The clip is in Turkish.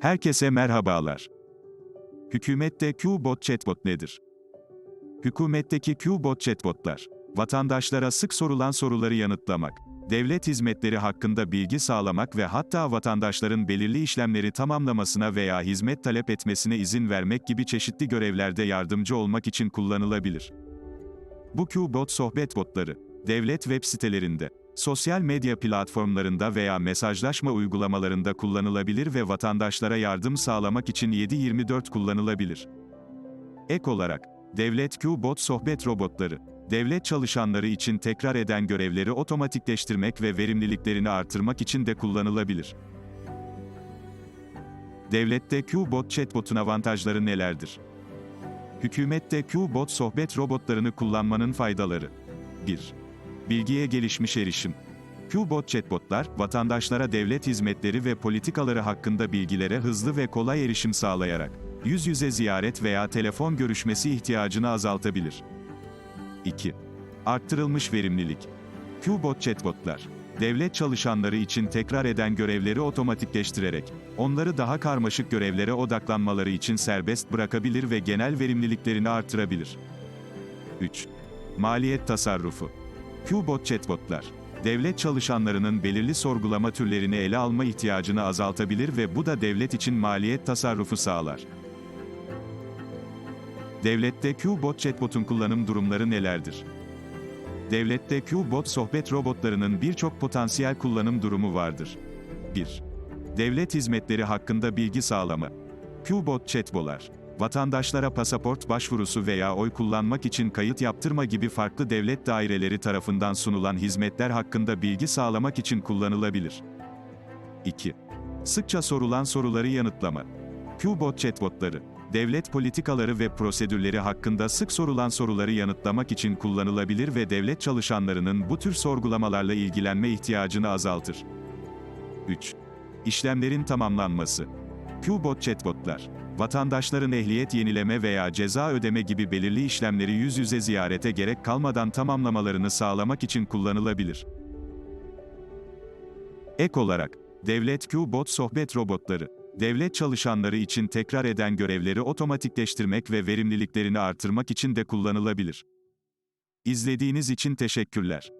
Herkese merhabalar. Hükümette Q-Bot chatbot nedir? Hükümetteki Q-Bot chatbotlar, vatandaşlara sık sorulan soruları yanıtlamak, devlet hizmetleri hakkında bilgi sağlamak ve hatta vatandaşların belirli işlemleri tamamlamasına veya hizmet talep etmesine izin vermek gibi çeşitli görevlerde yardımcı olmak için kullanılabilir. Bu Q-Bot sohbet botları, devlet web sitelerinde, sosyal medya platformlarında veya mesajlaşma uygulamalarında kullanılabilir ve vatandaşlara yardım sağlamak için 7/24 kullanılabilir. Ek olarak, Devlet Q-Bot sohbet robotları, devlet çalışanları için tekrar eden görevleri otomatikleştirmek ve verimliliklerini artırmak için de kullanılabilir. Devlette Q-Bot chatbot'un avantajları nelerdir? Hükümette Q-Bot sohbet robotlarını kullanmanın faydaları. 1. Bilgiye gelişmiş erişim. Q-Bot chatbotlar, vatandaşlara devlet hizmetleri ve politikaları hakkında bilgilere hızlı ve kolay erişim sağlayarak, yüz yüze ziyaret veya telefon görüşmesi ihtiyacını azaltabilir. 2. Arttırılmış verimlilik. Q-Bot chatbotlar, devlet çalışanları için tekrar eden görevleri otomatikleştirerek, onları daha karmaşık görevlere odaklanmaları için serbest bırakabilir ve genel verimliliklerini artırabilir. 3. Maliyet tasarrufu. Q-Bot chatbotlar, devlet çalışanlarının belirli sorgulama türlerini ele alma ihtiyacını azaltabilir ve bu da devlet için maliyet tasarrufu sağlar. Devlette Q-Bot chatbot'un kullanım durumları nelerdir? Devlette Q-Bot sohbet robotlarının birçok potansiyel kullanım durumu vardır. 1. Devlet hizmetleri hakkında bilgi sağlama. Q-Bot chatbolar, vatandaşlara pasaport başvurusu veya oy kullanmak için kayıt yaptırma gibi farklı devlet daireleri tarafından sunulan hizmetler hakkında bilgi sağlamak için kullanılabilir. 2. Sıkça sorulan soruları yanıtlama. Q-Bot chatbotları, devlet politikaları ve prosedürleri hakkında sık sorulan soruları yanıtlamak için kullanılabilir ve devlet çalışanlarının bu tür sorgulamalarla ilgilenme ihtiyacını azaltır. 3. İşlemlerin tamamlanması. Q-Bot chatbotlar, vatandaşların ehliyet yenileme veya ceza ödeme gibi belirli işlemleri yüz yüze ziyarete gerek kalmadan tamamlamalarını sağlamak için kullanılabilir. Ek olarak, Devlet Q-Bot sohbet robotları, devlet çalışanları için tekrar eden görevleri otomatikleştirmek ve verimliliklerini artırmak için de kullanılabilir. İzlediğiniz için teşekkürler.